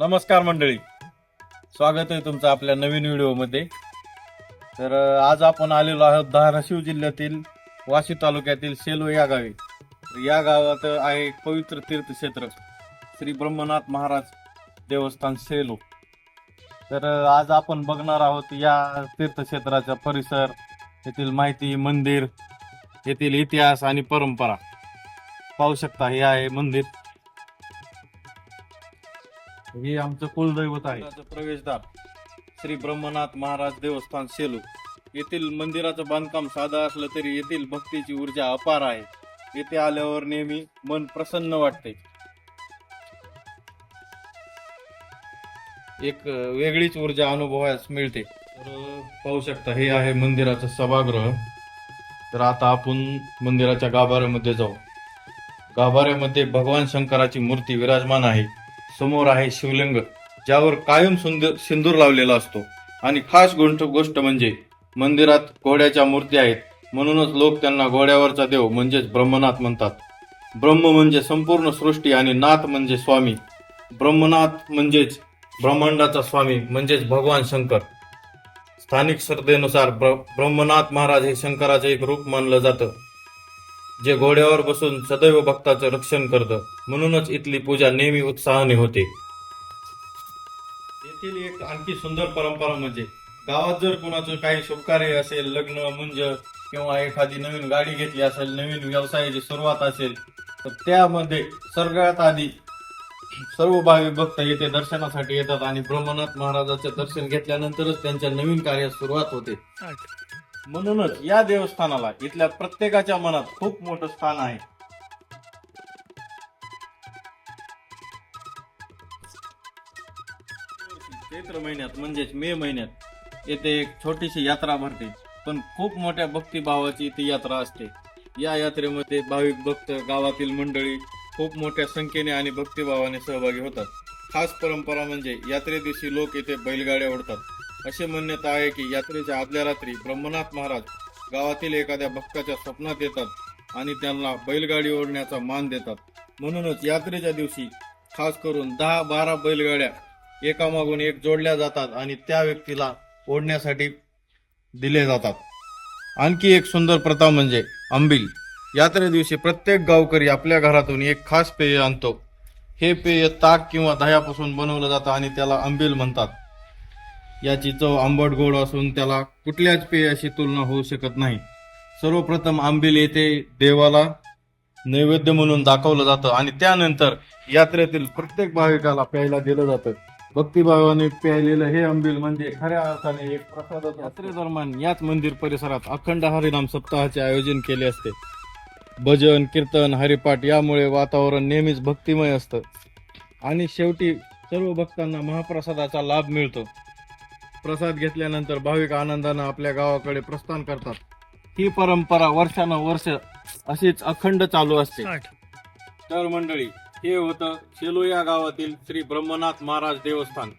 नमस्कार मंडळी. स्वागत आहे तुमचं आपल्या नवीन व्हिडिओमध्ये. तर आज आपण आलेलो आहोत धाराशिव जिल्ह्यातील वाशी तालुक्यातील सेलो या गावी. या गावात आहे एक पवित्र तीर्थक्षेत्र श्री ब्रह्मनाथ महाराज देवस्थान सेलो. तर आज आपण बघणार आहोत या तीर्थक्षेत्राचा परिसर येथील माहिती मंदिर येथील इतिहास आणि परंपरा. पाहू शकता हे आहे मंदिर. हे आमचं कुलदैवत आहे. मंदिराचं प्रवेशद्वार श्री ब्रह्मनाथ महाराज देवस्थान सेलू. येथील मंदिराचं बांधकाम साधं असलं तरी येथील भक्तीची ऊर्जा अपार आहे. येथे आल्यावर नेहमी मन प्रसन्न वाटते. एक अं, वेगळीच ऊर्जा अनुभवास मिळते. तर अं, पाहू शकता हे आहे मंदिराचं सभागृह. तर आता आपण मंदिराच्या गाभाऱ्यामध्ये जाऊ. गाभाऱ्यामध्ये भगवान शंकराची मूर्ती विराजमान आहे. समोर आहे शिवलिंग ज्यावर कायम सुंदर सिंदूर लावलेला असतो. आणि खास गोष्ट गोष्ट म्हणजे मंदिरात घोड्याच्या मूर्ती आहेत. म्हणूनच लोक त्यांना घोड्यावरचा देव म्हणजेच ब्रह्मनाथ म्हणतात. ब्रह्म म्हणजे संपूर्ण सृष्टी आणि नाथ म्हणजे स्वामी. ब्रह्मनाथ म्हणजेच ब्रह्मांडाचा स्वामी म्हणजेच भगवान शंकर. स्थानिक श्रद्धेनुसार ब्र ब्रह्मनाथ महाराज हे शंकराचे एक रूप मानलं जातं. जे घोड्यावर बसून सदैव भक्ताचं रक्षण करतं म्हणूनच इथली पूजा नेहमी उत्साहाने होते. येथील एक आणखी सुंदर परंपरा म्हणजे गावात जर कोणाचं काही शुभकार्य असेल लग्न मुंज किंवा एखादी नवीन गाडी घेतली असेल नवीन व्यवसायाची सुरुवात असेल तर त्यामध्ये सगळ्यात आधी सर्व भावी भक्त येथे दर्शनासाठी येतात आणि ब्रह्मनाथ महाराजाचे दर्शन घेतल्यानंतरच त्यांच्या नवीन कार्यास सुरुवात होते. म्हणूनच या देवस्थानाला इथल्या प्रत्येकाच्या मनात खूप मोठं स्थान आहे. चैत्र महिन्यात म्हणजेच मे महिन्यात येथे एक छोटीशी यात्रा भरते पण खूप मोठ्या भक्तिभावाची ती यात्रा असते. या यात्रेमध्ये भाविक भक्त गावातील मंडळी खूप मोठ्या संख्येने आणि भक्तिभावाने सहभागी होतात. खास परंपरा म्हणजे यात्रे दिवशी लोक येथे बैलगाड्या ओढतात. असे मान्यता आहे की यात्रेच्या आदल्या रात्री ब्रह्मनाथ महाराज गावातील एखाद्या भक्ताच्या स्वप्नात येतात आणि त्यांना बैलगाडी ओढण्याचा मान देतात. म्हणूनच यात्रेच्या दिवशी खास करून दहा बारा बैलगाड्या एकामागून एक जोडल्या जातात आणि त्या व्यक्तीला ओढण्यासाठी दिले जातात. आणखी एक सुंदर प्रथा म्हणजे आंबील यात्रे दिवशी प्रत्येक गावकरी आपल्या घरातून एक खास पेय आणतो. हे पेय ताक किंवा दह्यापासून बनवलं जातं आणि त्याला आंबील म्हणतात. याची चव आंबट गोड असून त्याला कुठल्याच पेयाशी तुलना होऊ शकत नाही. सर्वप्रथम आंबील येथे देवाला नैवेद्य म्हणून दाखवलं जातं आणि त्यानंतर यात्रेतील प्रत्येक भाविकाला प्यायला दिलं जातं. भक्तिभावाने प्यायलेलं हे आंबील म्हणजे खऱ्या अर्थाने एक प्रसाद यात्रेदरम्यान याच मंदिर परिसरात अखंड हरिनाम सप्ताहाचे आयोजन केले असते. भजन कीर्तन हरिपाठ यामुळे वातावरण नेहमीच भक्तिमय असतं. आणि शेवटी सर्व भक्तांना महाप्रसादाचा लाभ मिळतो. प्रसाद घेतल्यानंतर भाविक आनंदानं आपल्या गावाकडे प्रस्थान करतात. ही परंपरा वर्षानुवर्ष अशीच अखंड चालू असते. तर मंडळी हे होतं शेलो या गावातील श्री ब्रह्मनाथ महाराज देवस्थान.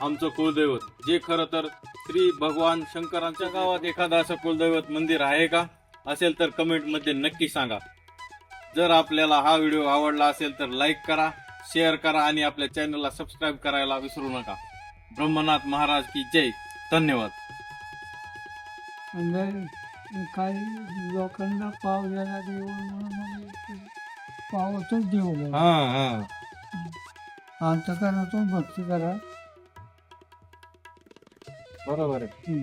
आमचं कुलदैवत. जे खरं तर श्री भगवान शंकरांच्या गावात एखादं असं कुलदैवत मंदिर आहे का? असेल तर कमेंटमध्ये नक्की सांगा. जर आपल्याला हा व्हिडिओ आवडला असेल तर लाईक करा शेअर करा आणि आपल्या चॅनलला सबस्क्राईब करायला विसरू नका. ब्रह्मनाथ महाराज की जय. धन्यवाद. म्हणजे काही लोकांना पाव द्यायला देऊ म्हणून मग पावतच देऊ बघा. अंतकरणातून भक्ती करा. बरोबर आहे.